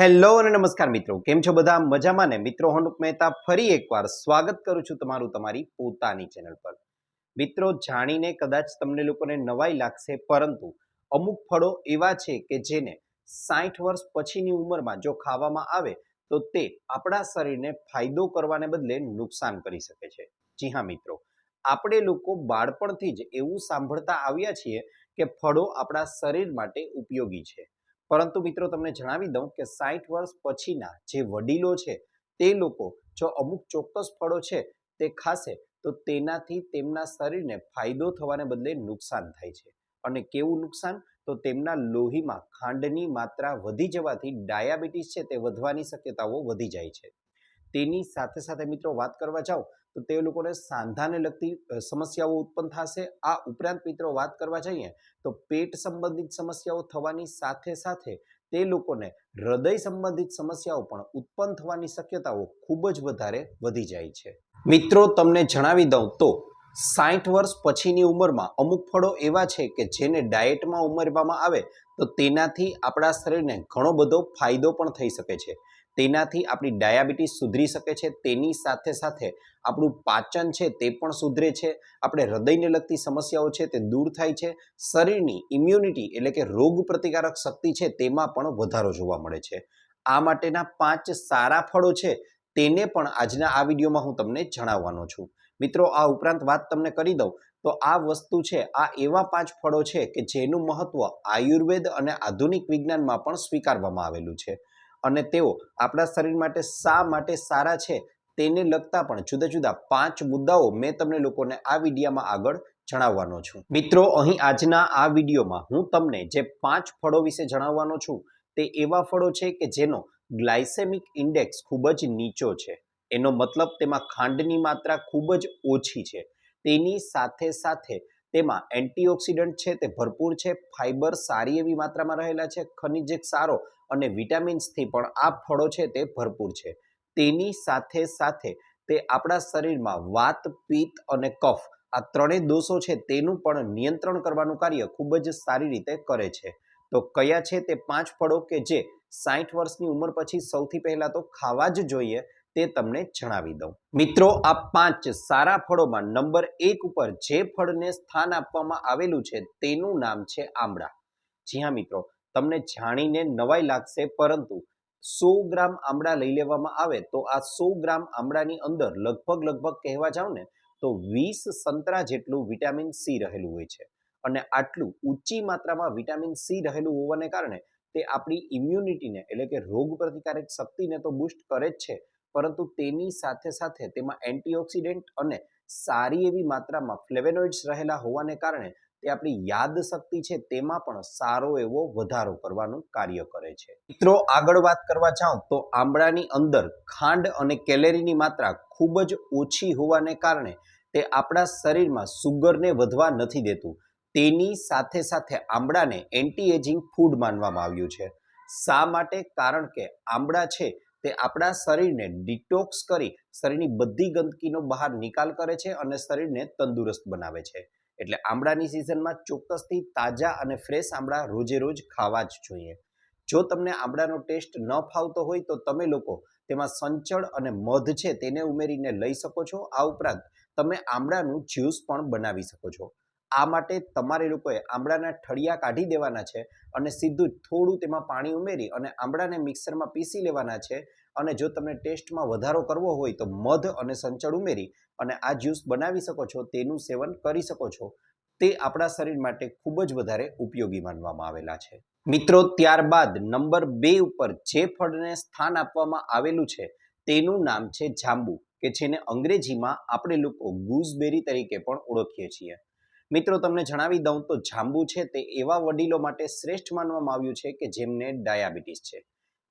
Hello અને નમસ્કાર મિત્રો, કેમ છો બધા? મજામાં ને? મિત્રો હનુક મહેતા ફરી એકવાર સ્વાગત કરું છું તમારું, તમારી પોતાની ચેનલ પર. મિત્રો, જાણીને કદાચ તમને લોકોને નવાઈ લાગશે, પરંતુ અમુક ફળો એવા છે કે જેને સાઠ વર્ષ પછીની ઉંમરમાં જો ખાવામાં આવે, તો તે આપણા શરીરને ફાયદો કરવાને બદલે નુકસાન કરી શકે છે. જી હા, મિત્રો. આપણે લોકો બાળપણથી જ એવું સાંભળતા આવ્યા છીએ કે ફળો આપણા શરીર માટે ઉપયોગી છે. પરંતુ મિત્રો તમને જણાવી દઉં કે સાઠ વર્ષ પછીના જે વડીલો છે, તે લોકો જો અમુક ચોક્કસ ફળો છે તે ખાશે, તો તેનાથી તેમના શરીરને ફાયદો થવાને બદલે નુકસાન થાય છે. અને કેવું નુકસાન? તો તેમના લોહીમાં ખાંડની માત્રા વધી જવાથી ડાયાબિટીસ છે તે વધવાની શક્યતાઓ વધી જાય છે. તેની સાથે સાથે મિત્રો વાત કરવા જાઓ તો તે લોકોને સાંધાને લગતી સમસ્યાઓ ઉત્પન્ન થશે. આ ઉપરાંત મિત્રો વાત કરવા જઈએ, તો પેટ સંબંધિત સમસ્યાઓ થવાની સાથે સાથે તે લોકોને હૃદય સંબંધિત સમસ્યાઓ પણ ઉત્પન્ન થવાની શક્યતાઓ ખૂબ જ વધારે વધી જાય છે. મિત્રો, તમને જણાવી દઉં તો સાઠ વર્ષ પછીની ઉંમરમાં અમુક ફળો એવા છે કે જેને ડાયટમાં ઉમેરવામાં આવે, તો તેનાથી આપણા શરીરને ઘણો બધો ફાયદો પણ થઈ શકે છે. તેનાથી આપણી ડાયાબિટીસ સુધરી શકે છે, તેની સાથે સાથે આપણું પાચન છે તે પણ સુધરે છે, આપણે હૃદયને લગતી સમસ્યાઓ છે તે દૂર થાય છે, શરીરની ઇમ્યુનિટી એટલે કે રોગ પ્રતિકારક શક્તિ છે તેમાં પણ વધારો જોવા મળે છે. આ માટેના પાંચ સારા ફળો છે તેને પણ આજના આ વિડીયોમાં હું તમને જણાવવાનો છું. મિત્રો, આ ઉપરાંત વાત તમને કરી દઉં, તો આ વસ્તુ છે, આ એવા પાંચ ફળો છે કે જેનું મહત્વ આયુર્વેદ અને આધુનિક વિજ્ઞાનમાં પણ સ્વીકારવામાં આવેલું છે. અને તેઓ આપણા શરીર માટે શા માટે સારા છે તેને લગતા પણ જુદા જુદા પાંચ મુદ્દાઓ મેં તમને લોકોને આ વિડીયામાં આગળ જણાવવાનો છું. મિત્રો, અહીં આજના આ વિડીયોમાં હું તમને જે પાંચ ફળો વિશે જણાવવાનો છું તે એવા ફળો છે કે જેનો ગ્લાયસેમિક ઇન્ડેક્સ ખૂબ જ નીચો છે. એનો મતલબ તેમાં ખાંડની માત્રા ખૂબ જ ઓછી છે. તેની સાથે સાથે તેમાં એન્ટીઓક્સિડન્ટ છે, તે ભરપૂર છે ફાઇબર સારી એવી માત્રામાં રહેલા છે, ખનિજ સારો અને વિટામિન્સથી પણ આ ફળો છે તે ભરપૂર છે. તેની સાથે સાથે તે આપણા શરીરમાં વાત, પિત્ત અને કફ આ ત્રણેય દોષો છે તેનું પણ નિયંત્રણ કરવાનું કાર્ય ખૂબ જ સારી રીતે કરે છે. તો કયા છે તે પાંચ ફળો કે જે સાઠ વર્ષની ઉંમર પછી સૌથી પહેલા તો ખાવા જ જોઈએ તે તમને જણાવી દઉં. મિત્રો, આ પાંચ સારા ફળોમાં નંબર એક ઉપર જે ફળને સ્થાન આપવામાં આવેલું છે તેનું નામ છે આમળા. જી હા મિત્રો તમને જાણીને નવાઈ લાગશે, પરંતુ સો ગ્રામ આમળા લઈ લેવામાં આવે તો આ સો ગ્રામ આમળાની અંદર લગભગ લગભગ કહેવા જાવ ને, તો વીસ સંતરા જેટલું વિટામિન સી રહેલું હોય છે. અને આટલું ઊંચી માત્રામાં વિટામિન સી રહેલું હોવાને કારણે તે આપણી ઇમ્યુનિટીને એટલે કે રોગ પ્રતિકારક શક્તિને તો બુસ્ટ કરે જ છે, પરંતુ તેની સાથે સાથે તેમાં એન્ટીઓક્સિડન્ટ અને સારી એવી માત્રામાં ફ્લેવેનોઇડ્સ રહેલા હોવાને કારણે તે આપણી યાદ શક્તિ છે તેમાં પણ સારો એવો વધારો કરવાનું કાર્ય કરે છે. મિત્રો, આગળ વાત કરવા જાઉં તો આંબળાની અંદર ખાંડ અને કેલેરીની માત્રા ખૂબ જ ઓછી હોવાને કારણે તે આપણા શરીરમાં સુગરને વધવા નથી દેતું. તેની સાથે સાથે આંબળાને એન્ટી એજિંગ ફૂડ માનવામાં આવ્યું છે. શા માટે? કારણ કે આંબળા છે તે આપણા શરીરને ડિટોક્સ કરી શરીરની બધી ગંદકીનો બહાર નિકાલ કરે છે અને શરીરને તંદુરસ્ત બનાવે છે. એટલે આમળાની સિઝનમાં ચોક્કસથી તાજા અને ફ્રેશ આમળા રોજે રોજ ખાવા જ જોઈએ. જો તમને આંબળાનો ટેસ્ટ ન ફાવતો હોય તો તમે લોકો તેમાં સંચળ અને મધ છે તેને ઉમેરીને લઈ શકો છો. આ ઉપરાંત તમે આમળાનું જ્યુસ પણ બનાવી શકો છો. આ માટે તમારે લોકોએ આમળાના ઠળિયા કાઢી દેવાના છે અને સીધું થોડું તેમાં પાણી ઉમેરી અને આમળાને મિક્સરમાં પીસી લેવાના છે. અને જો તમને ટેસ્ટમાં વધારો કરવો હોય તો મધ અને સંચળ ઉમેરી અને આ જ્યુસ બનાવી શકો છો, તેનું સેવન કરી શકો છો. તે આપણા શરીર માટે ખૂબ જ વધારે ઉપયોગી માનવામાં આવેલા છે. મિત્રો, ત્યારબાદ નંબર બે ઉપર જે ફળને સ્થાન આપવામાં આવેલું છે, તેનું નામ છે જાંબુ, કે જેને અંગ્રેજીમાં આપણે લોકો ગૂઝબેરી તરીકે પણ ઓળખીએ છીએ. મિત્રો, તમને જણાવી દઉં તો જાંબુ છે તે એવા વડીલો માટે શ્રેષ્ઠ માનવામાં આવ્યું છે કે જેમને ડાયાબિટીસ છે.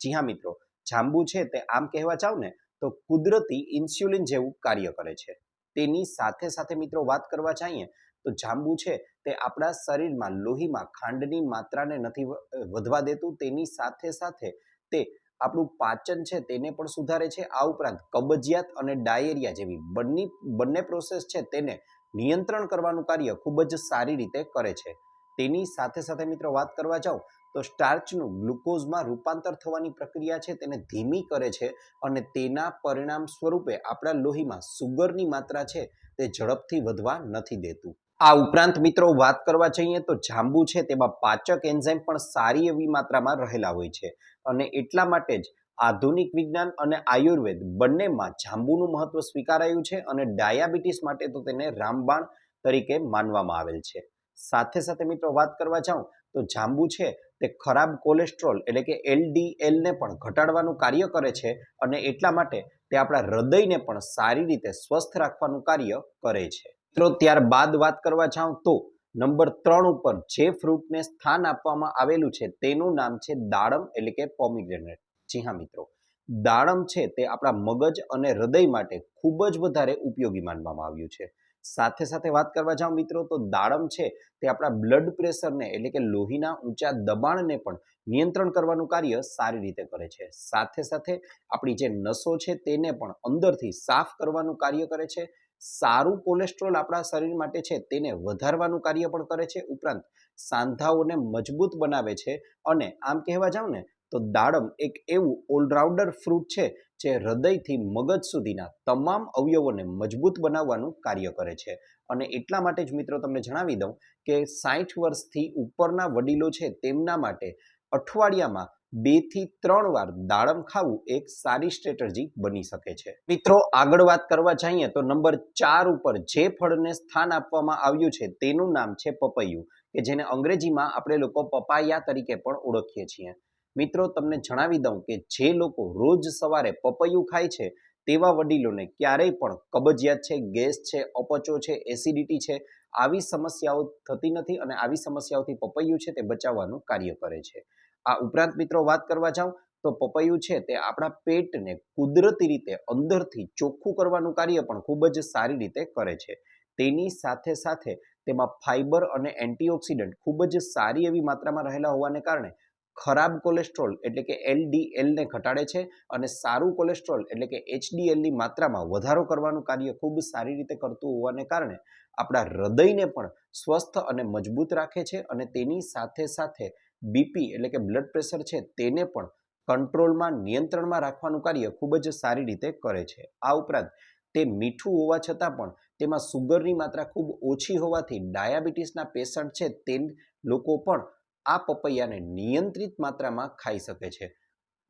જી હા, મિત્રો જાંબુ છે તે આમ કહેવા ચાવ ને, તો કુદરતી ઇન્સ્યુલિન જેવું કાર્ય કરે છે. તેની સાથે સાથે મિત્રો વાત કરવા ચાહીએ તો જાંબુ છે તે આપણા શરીરમાં લોહીમાં ખાંડની માત્રાને નથી વધવા દેતું. તેની સાથે સાથે તે આપણું પાચન છે તેને પણ સુધારે છે. આ ઉપરાંત કબજિયાત અને ડાયેરિયા જેવી બંને બંને પ્રોસેસ છે તેને નિયંત્રણ કરવાનું કાર્ય ખૂબ જ સારી રીતે કરે છે. તેની સાથે સાથે મિત્રો વાત કરવા જાઉં તો સ્ટાર્ચનું ગ્લુકોઝમાં રૂપાંતર થવાની પ્રક્રિયા છે, તેને ધીમી કરે છે અને તેના પરિણામ સ્વરૂપે આપણા લોહીમાં સુગરની માત્રા છે, તે ઝડપથી વધવા નથી દેતું. આ ઉપરાંત મિત્રો વાત કરવા જઈએ તો જાંબુ છે, તેમાં પાચક એન્ઝાઇમ પણ સારી એવી માત્રામાં રહેલા હોય છે અને એટલા માટે જ આધુનિક વિજ્ઞાન અને આયુર્વેદ બંનેમાં જાંબુનું મહત્વ સ્વીકારાયું છે અને ડાયાબિટીસ માટે તો તેને રામબાણ તરીકે માનવામાં આવેલ છે. સાથે સાથે મિત્રો વાત કરવા જાઉં તો જાંબુ છે તે ખરાબ કોલેસ્ટ્રોલ એટલે કે એલડીએલને પણ ઘટાડવાનું કાર્ય કરે છે અને એટલા માટે તે આપણા હૃદયને પણ સારી રીતે સ્વસ્થ રાખવાનું કાર્ય કરે છે. મિત્રો, ત્યારબાદ વાત કરવા જાઉં તો નંબર ત્રણ ઉપર જે ફ્રૂટને સ્થાન આપવામાં આવેલું છે તેનું નામ છે દાડમ એટલે કે પોમિગ્રેનેટ. જી હા, મિત્રો. દાડમ છે તે આપણા મગજ અને હૃદય માટે ખૂબ જ વધારે ઉપયોગી માનવામાં આવ્યું છે. સાથે સાથે વાત કરવા જાઉં મિત્રો, તો દાડમ છે તે આપણા બ્લડ પ્રેશરને એટલે કે લોહીના ઊંચા દબાણને પણ નિયંત્રણ કરવાનું કાર્ય સારી રીતે કરે છે. સાથે સાથે આપણી જે નસો છે તેને પણ અંદરથી સાફ કરવાનું કાર્ય કરે છે. સારું કોલેસ્ટ્રોલ આપણા શરીર માટે છે તેને વધારવાનું કાર્ય પણ કરે છે. ઉપરાંત સાંધાઓને મજબૂત બનાવે છે. અને આમ કહેવા જાઉં ને તો દાડમ એક એવું ઓલરાઉન્ડર ફ્રૂટ છે જે હૃદયથી મગજ સુધીના તમામ અવયવોને મજબૂત બનાવવાનું કાર્ય કરે છે. અને એટલા માટે જ મિત્રો તમને જણાવી દઉં કે સાઠ વર્ષથી ઉપરના વડીલો છે તેમના માટે અઠવાડિયામાં બેથી ત્રણ વાર દાડમ ખાવું એક સારી સ્ટ્રેટર્જી બની શકે છે. મિત્રો આગળ વાત કરવા જઈએ તો નંબર ચાર ઉપર જે ફળને સ્થાન આપવામાં આવ્યું છે તેનું નામ છે પપૈયું, કે જેને અંગ્રેજીમાં આપણે લોકો પપાયા તરીકે પણ ઓળખીએ છીએ. મિત્રો, તમને જણાવી દઉં કે જે લોકો રોજ સવારે પપૈયું ખાય છે, તેવા વડીલોને ક્યારેય પણ કબજિયાત છે, ગેસ છે, અપચો છે, એસિડિટી છે, આવી સમસ્યાઓ થતી નથી અને આવી સમસ્યાઓથી પપૈયું છે તે બચાવવાનું કાર્ય કરે છે. આ ઉપરાંત મિત્રો વાત કરવા જાઉં, તો પપૈયું છે તે આપણા પેટને કુદરતી રીતે અંદરથી ચોખ્ખું કરવાનું કાર્ય પણ ખૂબ જ સારી રીતે કરે છે. તેની સાથે સાથે તેમાં ફાઇબર અને એન્ટીઓક્સિડન્ટ ખૂબ જ સારી એવી માત્રામાં રહેલા હોવાને કારણે ખરાબ કોલેસ્ટ્રોલ એટલે કે એલડીએલને ઘટાડે છે અને સારું કોલેસ્ટ્રોલ એટલે કે એચડીએલની માત્રામાં વધારો કરવાનું કાર્ય ખૂબ સારી રીતે કરતું હોવાને કારણે આપણા હૃદયને પણ સ્વસ્થ અને મજબૂત રાખે છે અને તેની સાથે સાથે બીપી એટલે કે બ્લડ પ્રેશર છે તેને પણ કંટ્રોલમાં નિયંત્રણમાં રાખવાનું કાર્ય ખૂબ જ સારી રીતે કરે છે. આ ઉપરાંત તે મીઠું હોવા છતાં પણ તેમાં સુગરની માત્રા ખૂબ ઓછી હોવાથી ડાયાબિટીસના પેશન્ટ છે તે લોકો પણ આ પપૈયાને નિયંત્રિત માત્રામાં ખાઈ શકે છે.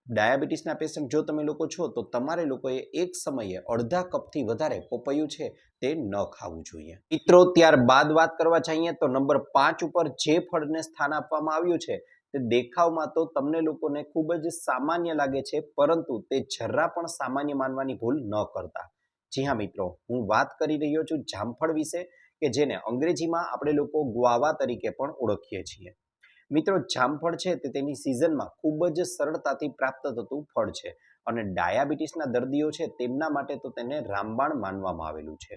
ડાયાબિટીસના પેશન્ટ જો તમે લોકો છો, તો તમારે લોકોએ એક સમયે અડધા કપથી વધારે પપૈયું છે તે ન ખાવું જોઈએ. મિત્રો, ત્યારબાદ વાત કરવા જઈએ તો નંબર પાંચ ઉપર જે ફળને સ્થાન આપવામાં આવ્યું છે, તે દેખાવમાં તો તમને લોકોને ખૂબ જ સામાન્ય લાગે છે, પરંતુ તે જરા પણ સામાન્ય માનવાની ભૂલ ન કરતા. જી હા, મિત્રો, હું વાત કરી રહ્યો છું જામફળ વિશે, કે જેને અંગ્રેજીમાં આપણે લોકો ગ્વાવા તરીકે પણ ઓળખીએ છીએ. મિત્રો જામફળ છે તે તેની સિઝનમાં ખૂબ જ સરળતાથી પ્રાપ્ત થતું ફળ છે અને ડાયાબિટીસના દર્દીઓ છે તેમના માટે તો તેને રામબાણ માનવામાં આવેલું છે.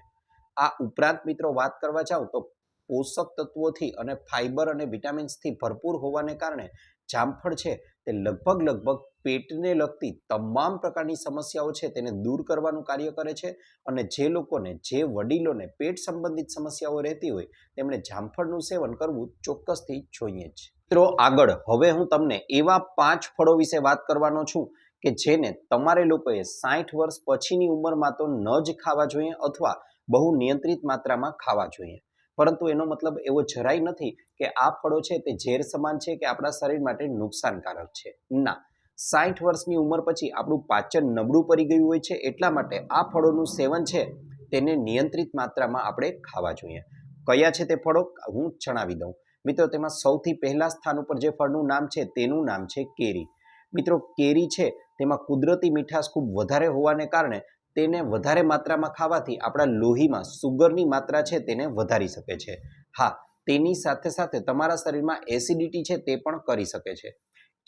આ ઉપરાંત મિત્રો, વાત કરવા જાઉં તો પોષક તત્વોથી અને ફાઇબર અને વિટામિન્સથી ભરપૂર હોવાને કારણે જામફળ છે તે લગભગ લગભગ પેટને લગતી તમામ પ્રકારની સમસ્યાઓ છે તેને દૂર કરવાનું કાર્ય કરે છે અને જે લોકોને, જે વડીલોને પેટ સંબંધિત સમસ્યાઓ રહેતી હોય તેમણે જામફળનું સેવન કરવું ચોક્કસથી જોઈએ જ. મિત્રો, આગળ. હવે હું તમને એવા પાંચ ફળો વિશે વાત કરવાનો છું કે જેને તમારે લોકોએ સાઠ વર્ષ પછીની ઉંમરમાં તો ન જ ખાવા જોઈએ અથવા બહુ નિયંત્રિત માત્રામાં ખાવા જોઈએ. પરંતુ એનો મતલબ એવો જરાય નથી કે આ ફળો છે તે ઝેર સમાન છે કે આપણા શરીર માટે નુકસાનકારક છે. ના. સાઠ વર્ષની ઉંમર પછી આપણું પાચન નબળું પડી ગયું હોય છે એટલા માટે આ ફળોનું સેવન છે તેને નિયંત્રિત માત્રામાં આપણે ખાવા જોઈએ. કયા છે તે ફળો? હું જણાવી દઉં. મિત્રો, તેમાં સૌથી પહેલા સ્થાન ઉપર જે ફળનું નામ છે, તેનું નામ છે કેરી. મિત્રો, કેરી છે, તેમાં કુદરતી મીઠાશ ખૂબ વધારે હોવાને કારણે તેને વધારે માત્રામાં ખાવાથી આપણા લોહીમાં સુગરની માત્રા છે તેને વધારી શકે છે. હા, તેની સાથે સાથે તમારા શરીરમાં એસિડિટી છે તે પણ કરી શકે છે.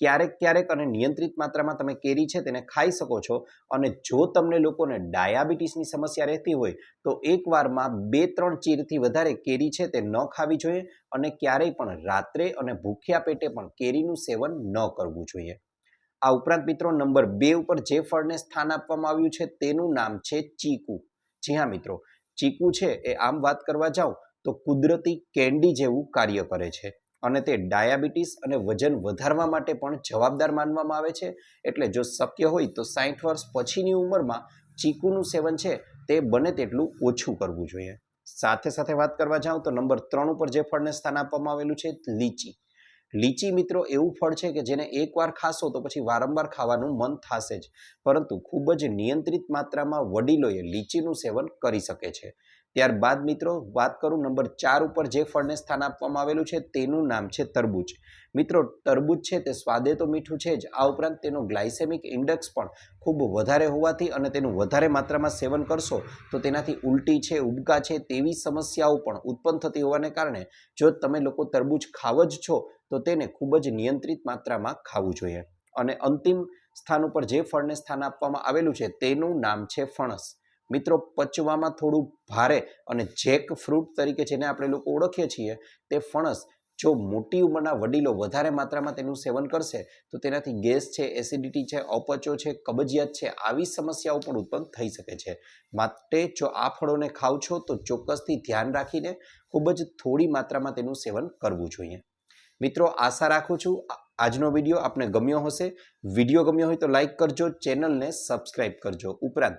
ક્યારેક ક્યારેક અને નિયંત્રિત માત્રામાં તમે કેરી છે તેને ખાઈ શકો છો. અને જો તમને લોકોને ડાયાબિટીસની સમસ્યા રહેતી હોય, તો એક વારમાં બે ત્રણ ચીરથી વધારે કેરી છે તે ન ખાવી જોઈએ અને ક્યારેય પણ રાત્રે અને ભૂખ્યા પેટે પણ કેરીનું સેવન ન કરવું જોઈએ. આ ઉપરાંત મિત્રો નંબર બે ઉપર જે ફળને સ્થાન આપવામાં આવ્યું છે તેનું નામ છે ચીકુ. જી હા મિત્રો, ચીકુ છે એ આમ વાત કરવા જાઓ તો કુદરતી કેન્ડી જેવું કાર્ય કરે છે. અને તે ડાયાબિટીસ અને વજન વધારવા માટે પણ જવાબદાર માનવામાં આવે છે. એટલે જો શક્ય હોય તો સાઠ વર્ષ પછીની ઉંમરમાં ચીકુનું સેવન છે તે બને તેટલું ઓછું કરવું જોઈએ. સાથે સાથે વાત કરવા જાઉં તો નંબર ત્રણ ઉપર જે ફળને સ્થાન આપવામાં આવેલું છે લીચી. લીચી મિત્રો એવું ફળ છે કે જેને એકવાર ખાશો તો પછી વારંવાર ખાવાનું મન થશે જ. પરંતુ ખૂબ જ નિયંત્રિત માત્રામાં વડીલોએ લીચીનું સેવન કરી શકે છે. ત્યારબાદ મિત્રો, વાત કરું નંબર ચાર ઉપર જે ફળને સ્થાન આપવામાં આવેલું છે, તેનું નામ છે તરબૂચ. મિત્રો, તરબૂચ છે તે સ્વાદે તો મીઠું છે જ, આ ઉપરાંત તેનો ગ્લાયસેમિક ઇન્ડેક્સ પણ ખૂબ વધારે હોવાથી અને તેનું વધારે માત્રામાં સેવન કરશો તો તેનાથી ઉલટી છે, ઉબકા છે, તેવી સમસ્યાઓ પણ ઉત્પન્ન થતી હોવાને કારણે જો તમે લોકો તરબૂચ ખાવ જ છો, તો તેને ખૂબ જ નિયંત્રિત માત્રામાં ખાવું જોઈએ. અને અંતિમ સ્થાન ઉપર જે ફળને સ્થાન આપવામાં આવેલું છે, તેનું નામ છે ફણસ. મિત્રો, પચવામાં થોડું ભારે અને જેક ફ્રૂટ તરીકે જેને આપણે લોકો ઓળખીએ છીએ, તે ફણસ જો મોટી ઉંમરના વડીલો વધારે માત્રામાં તેનું સેવન કરશે, તો તેનાથી ગેસ છે, એસિડિટી છે, અપચો છે, કબજિયાત છે, આવી સમસ્યાઓ પણ ઉત્પન્ન થઈ શકે છે. માટે જો આ ફળોને ખાવ છો, તો ચોક્કસથી ધ્યાન રાખીને ખૂબ જ થોડી માત્રામાં તેનું સેવન કરવું જોઈએ. મિત્રો, આશા રાખું છું આજનો વીડિયો આપને ગમ્યો હશે. વીડિયો ગમ્યો હોય તો લાઈક કરજો, ચેનલને સબસ્ક્રાઇબ કરજો. ઉપરાંત